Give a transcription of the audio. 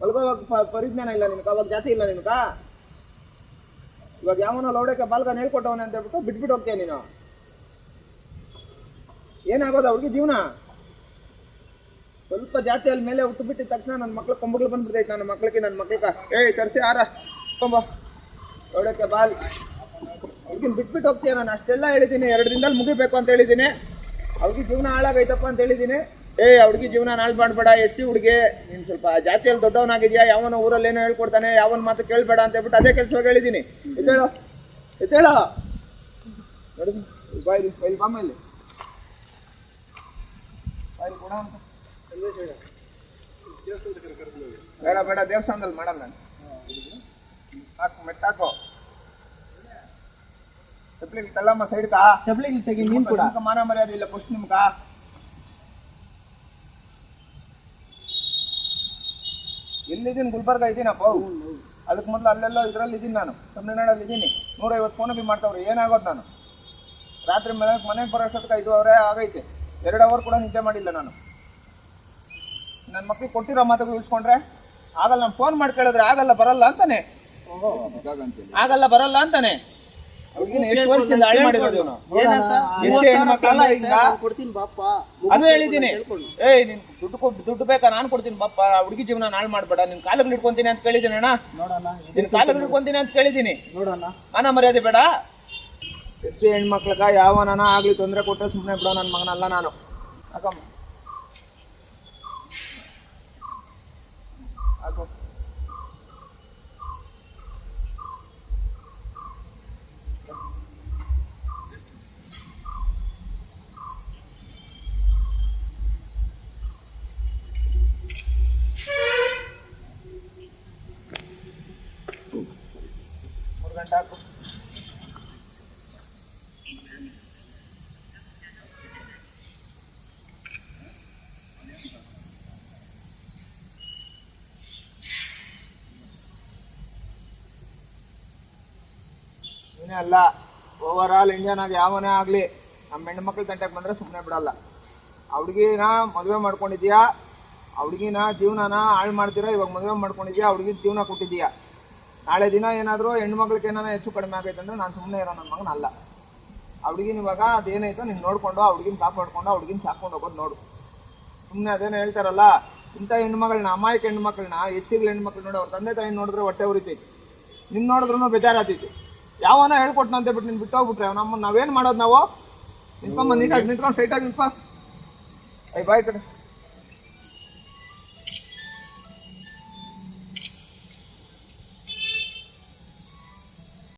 ಮಲ್ಗೋವಾಗ ಪರಿಜ್ಞಾನ ಇಲ್ಲ ನಿನಗೆ, ಅವಾಗ ಜಾತಿ ಇಲ್ಲ ನಿನಗ? ಇವಾಗ ಯಾವನ ಲೌಡಕ್ಕೆ ಬಾಲ್ಗನ್ ಹೇಳ್ಕೊಟ್ಟವನೆ ಅಂತ ಹೇಳ್ಬಿಟ್ಟು ಬಿಟ್ಬಿಟ್ಟು ಹೋಗ್ತೀಯ ನೀನು? ಏನಾಗೋದು ಅವ್ರಿಗೆ ಜೀವನ? ಸ್ವಲ್ಪ ಜಾತಿಯಲ್ಲಿ ಮೇಲೆ ಹುಟ್ಟು ಬಿಟ್ಟಿದ ತಕ್ಷಣ ನನ್ನ ಮಕ್ಳು ಕೊಂಬಗಳು ಬಂದ್ಬಿಡ್ತೈತೆ ನನ್ನ ಮಕ್ಳಿಗೆ ನನ್ನ ಮಕ್ಳಿಗೆ. ಏಯ್, ತರ್ಸಿ, ಆರ. ಕೊಂಬ. ಲೌಡಕ್ಕೆ ಬಾಲ್. ಅವ್ರಿಗಿನ್ ಬಿಟ್ಬಿಟ್ಟು ಹೋಗ್ತೀಯ ನಾನು? ಅಷ್ಟೆಲ್ಲ ಹೇಳಿದ್ದೀನಿ, ಎರಡು ದಿನದಲ್ಲಿ ಮುಗಿಬೇಕು ಅಂತ ಹೇಳಿದ್ದೀನಿ. ಅವ್ರಿಗೆ ಜೀವನ ಹಾಳಾಗೈತಪ್ಪ ಅಂತ ಹೇಳಿದ್ದೀನಿ. ಏ ಹುಡುಗಿ ಜೀವನ ನಾಳೆ ಮಾಡ್ಬೇಡ ಎಸ್ ಸಿ ಹುಡುಗಿ. ನೀನು ಸ್ವಲ್ಪ ಜಾತಿಯಲ್ಲಿ ದೊಡ್ಡವನಾಗಿದ್ಯಾ? ಯಾವನ ಊರಲ್ಲಿ ಏನೋ ಹೇಳ್ಕೊಡ್ತಾನೆ ಯಾವನ ಮಾತು ಕೇಳಬೇಡ ಅಂತ ಹೇಳ್ಬಿಟ್ಟು ಅದೇ ಕೆಲಸವಾಗಿ ಹೇಳಿದ್ದೀನಿ ಎದ್ದೇಳೋ ನೋಡಿ ಬಾಯ್ಲಿ ಬಾಮ ಇಲ್ಲಿ. ಬಾಯ್ಲಿ ಕೊಡ ಅಂತ. ಬೇಡ ಬೇಡ ದೇವಸ್ಥಾನದಲ್ಲಿ ಮಾಡಲ್ಲ ನಾನು. ಹಾಕು ಮೆಟ್ಟಾಕೋ ಚಪ್ಲಿಗೆ ತಲ್ಲಮ್ಮ ಸೈಡ್ ಕಾ. ಚಪ್ಲಿಗೆ ತೆಗಿ ನೀನ್ ಕೂಡ. ಮಾನ ಮರ್ಯಾದೆ ಇಲ್ಲ ಪುಷ್ಪ ನಿಮ್ಗ ಎಲ್ಲಿದ್ದೀನಿ? ಗುಲ್ಬರ್ಗ ಇದ್ದೀನಪ್ಪ. ಅದಕ್ಕೆ ಮೊದಲು ಅಲ್ಲೆಲ್ಲ ಇದರಲ್ಲಿ ಇದ್ದೀನಿ ನಾನು. ತಮಿಳ್ನಾಡಲ್ಲಿ ಇದ್ದೀನಿ. ನೂರೈವತ್ತು ಫೋನ್ ಬಿ ಮಾಡ್ತಾವ್ರೆ. ಏನಾಗೋದು ನಾನು? ರಾತ್ರಿ ಮನೆ ಮನೆಗೆ ಬರೋ ಅಷ್ಟೊತ್ತಿಗೆ ಐದು ಅವರೇ ಆಗೈತೆ. ಎರಡು ಅವರ್ ಕೂಡ ನಿದ್ದೆ ಮಾಡಿಲ್ಲ ನಾನು. ನನ್ನ ಮಕ್ಕಳು ಕೊಟ್ಟಿರೋ ಮಾತುಗಳು ಉಳಿಸ್ಕೊಂಡ್ರೆ? ಆಗಲ್ಲ ನಾನು ಫೋನ್ ಮಾಡಿ ಕೇಳಿದ್ರೆ ಆಗಲ್ಲ ಬರಲ್ಲ ಅಂತಾನೆ. ಆಗಲ್ಲ ಬರಲ್ಲ ಅಂತಾನೆ. ಎಷ್ಟು ವರ್ಷದಿಂದ ಹಾಳು ಮಾಡಿರೋದು ಇವನು? ಏನಂತ? ಎಷ್ಟು ಹೆಣ್ಮಕ್ಳೆಲ್ಲ ಕೊಡ್ತೀನಿ ಬಾಪ ಅದು ಹೇಳಿದ್ದೀನಿ. ಏಯ್ ನಿನ್ ದುಡ್ಡು ಕೊಟ್ಟು ದುಡ್ಡು ಬೇಕಾ? ನಾನು ಕೊಡ್ತೀನಿ ಬಪ್ಪ. ಹುಡುಗಿ ಜೀವನ ನಾಳು ಮಾಡ್ಬೇಡ. ನಿನ್ ಕಾಲಕ್ ನಿಡ್ಕೊಂತೀನಿ ಅಂತ ಕೇಳಿದ್ದೀನಿ ಅಣ್ಣ. ನೋಡೋಣ ನಿನ್ ಕಾಲಗಳು ಇಟ್ಕೊಂತೀನಿ ಅಂತ ಕೇಳಿದೀನಿ ಅಣ್ಣ ಮರ್ಯಾದೆ ಬೇಡ. ಎಷ್ಟು ಹೆಣ್ಮಕ್ಳಗ ಯಾವನ ಆಗ್ಲಿ ತೊಂದರೆ ಕೊಟ್ಟ ಸುಮ್ಮನೆ ಬಿಡೋ. ನನ್ನ ಮಗನಲ್ಲ ನಾನು. ಹಾಕಮ್ಮ ಮೂರು ಏನೇ ಅಲ್ಲ ಓವರ್ ಆಲ್ ಆಗಿ ಯಾವನೇ ಆಗಲಿ ನಮ್ಮ ಹೆಣ್ಮಕ್ಳ ತಂಟೆ ಬಂದರೆ ಸುಮ್ಮನೆ ಬಿಡಲ್ಲ. ಹುಡುಗಿನ ಮದುವೆ ಮಾಡ್ಕೊಂಡಿದ್ಯಾ ಹುಡುಗಿನ ಜೀವನನ ಹಾಳು ಮಾಡ್ತೀರಾ? ಇವಾಗ ಮದುವೆ ಮಾಡ್ಕೊಂಡಿದ್ಯಾ ಆ ಹುಡುಗಿನ ಜೀವನ ಕೊಟ್ಟಿದ್ಯಾ ನಾಳೆ ದಿನ ಏನಾದರೂ ಹೆಣ್ಮಕ್ಳಿಗೆ ಏನಾರ ಹೆಚ್ಚು ಕಡಿಮೆ ಆಗೈತೆ ಅಂದ್ರೆ ನಾನು ಸುಮ್ಮನೆ ಇರೋ ನನ್ನ ಮಗನ ಅಲ್ಲ. ಇವಾಗ ಅದೇನೈತೋ ನೀನು ನೋಡಿಕೊಂಡು ಆ ಹುಡುಗಿನ ಕಾಪಾಡ್ಕೊಂಡು ಆ ಹುಡುಗಿನ ಸಾಕೊಂಡು ಹೋಗೋದು ನೋಡು. ಸುಮ್ಮನೆ ಅದೇನೋ ಹೇಳ್ತಾರಲ್ಲ, ಇಂಥ ಹೆಣ್ಮಗಳನ್ನ ಅಮಾಯಕ ಹೆಣ್ಮಕ್ಳನ್ನ ಹೆಣ್ಣು ಹೆಣ್ಮಕ್ಳು ನೋಡಿ, ಅವ್ರ ತಂದೆ ತಾಯಿ ನೋಡಿದ್ರೆ ಹೊಟ್ಟೆ ಉರಿತೈತಿ. ನಿನ್ನ ನೋಡಿದ್ರು ಬೇಜಾರಾತೈತಿ. ಯಾವನ ಹೇಳ್ಕೊಟ್ನ ಅಂತ ಬಿಟ್ಟು ನಿನ್ ಬಿಟ್ಟು ಹೋಗ್ಬಿಟ್ರೆ ನಮ್ಮ ನಾವೇನು ಮಾಡೋದು ನಾವು? ನಿಂತ್ಕೊಂಬ ನೀಟಾಗಿ ನಿಂತ್ಕೊಂಡು ಸ್ಟ್ರೈಟಾಗಿ ನಿಂತ್ಕೊ. ಐ ಬಾಯ್ ಕಡೆ